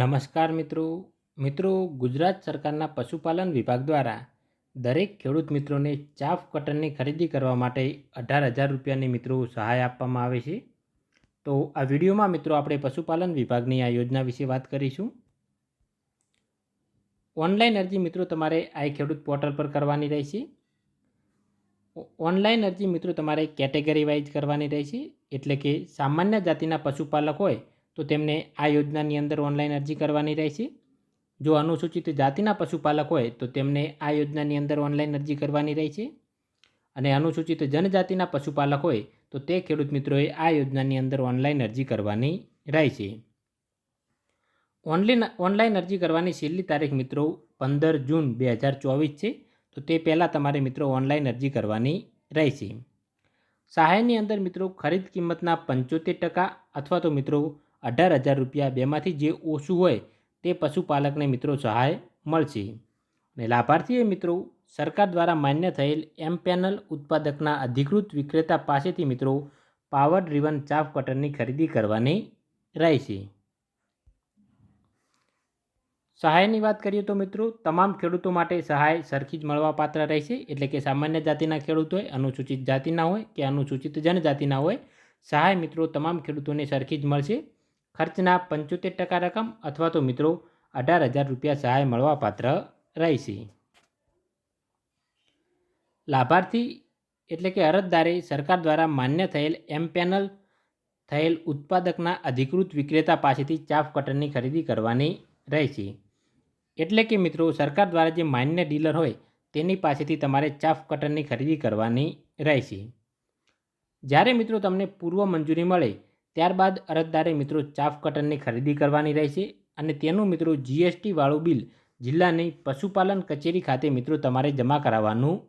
નમસ્કાર મિત્રો. મિત્રો, ગુજરાત સરકારના પશુપાલન વિભાગ દ્વારા દરેક ખેડૂત મિત્રોને ચાફ કટરની ખરીદી કરવા માટે અઢાર હજાર રૂપિયાની મિત્રો સહાય આપવામાં આવે છે. તો આ વિડીયોમાં મિત્રો આપણે પશુપાલન વિભાગની આ યોજના વિશે વાત કરીશું. ઓનલાઈન અરજી મિત્રો તમારે આ ખેડૂત પોર્ટલ પર કરવાની રહેશે. ઓનલાઈન અરજી મિત્રો તમારે કેટેગરી વાઇઝ કરવાની રહેશે. એટલે કે સામાન્ય જાતિના પશુપાલક હોય તો તેમને આ યોજનાની અંદર ઓનલાઈન અરજી કરવાની રહેશે. જો અનુસૂચિત જાતિના પશુપાલક હોય તો તેમને આ યોજનાની અંદર ઓનલાઈન અરજી કરવાની રહેશે. અને અનુસૂચિત જનજાતિના પશુપાલક હોય તો તે ખેડૂત મિત્રોએ આ યોજનાની અંદર ઓનલાઈન અરજી કરવાની રહેશે. ઓનલાઈન ઓનલાઈન અરજી કરવાની છેલ્લી તારીખ મિત્રો પંદર જૂન બે હજાર ચોવીસ છે. તો તે પહેલાં તમારે મિત્રો ઓનલાઈન અરજી કરવાની રહેશે. સહાયની અંદર મિત્રો ખરીદ કિંમતના પંચોતેર ટકા અથવા તો મિત્રો અઢાર હજાર રૂપિયા બેમાંથી જે ઓછું હોય તે પશુપાલકને મિત્રો સહાય મળશે. અને લાભાર્થીએ મિત્રો, સરકાર દ્વારા માન્ય થયેલ એમ પેનલ ઉત્પાદકના અધિકૃત વિક્રેતા પાસેથી મિત્રો પાવર ડ્રીવન ચાફ કટરની ખરીદી કરવાની રહેશે. સહાયની વાત કરીએ તો મિત્રો, તમામ ખેડૂતો માટે સહાય સરખી જ મળવાપાત્ર રહેશે. એટલે કે સામાન્ય જાતિના ખેડૂત હોય, અનુસૂચિત જાતિના હોય કે અનુસૂચિત જનજાતિના હોય, સહાય મિત્રો તમામ ખેડૂતોને સરખી જ મળશે. ખર્ચના પંચોતેર ટકા રકમ અથવા તો મિત્રો અઢાર હજાર રૂપિયા સહાય મળવાપાત્ર રહેશે. લાભાર્થી એટલે કે અરજદારે સરકાર દ્વારા માન્ય થયેલ એમ પેનલ થયેલ ઉત્પાદકના અધિકૃત વિક્રેતા પાસેથી ચાફ કટરની ખરીદી કરવાની રહેશે. એટલે કે મિત્રો સરકાર દ્વારા જે માન્ય ડીલર હોય તેની પાસેથી તમારે ચાફ કટરની ખરીદી કરવાની રહેશે. જ્યારે મિત્રો તમને પૂર્વ મંજૂરી મળે ત્યારબાદ અરજદારે મિત્રો ચાફ કટરની ખરીદી કરવાની રહેશે અને તેનું મિત્રો જીએસટી વાળું બિલ જિલ્લાની પશુપાલન કચેરી ખાતે મિત્રો તમારે જમા કરાવવાનું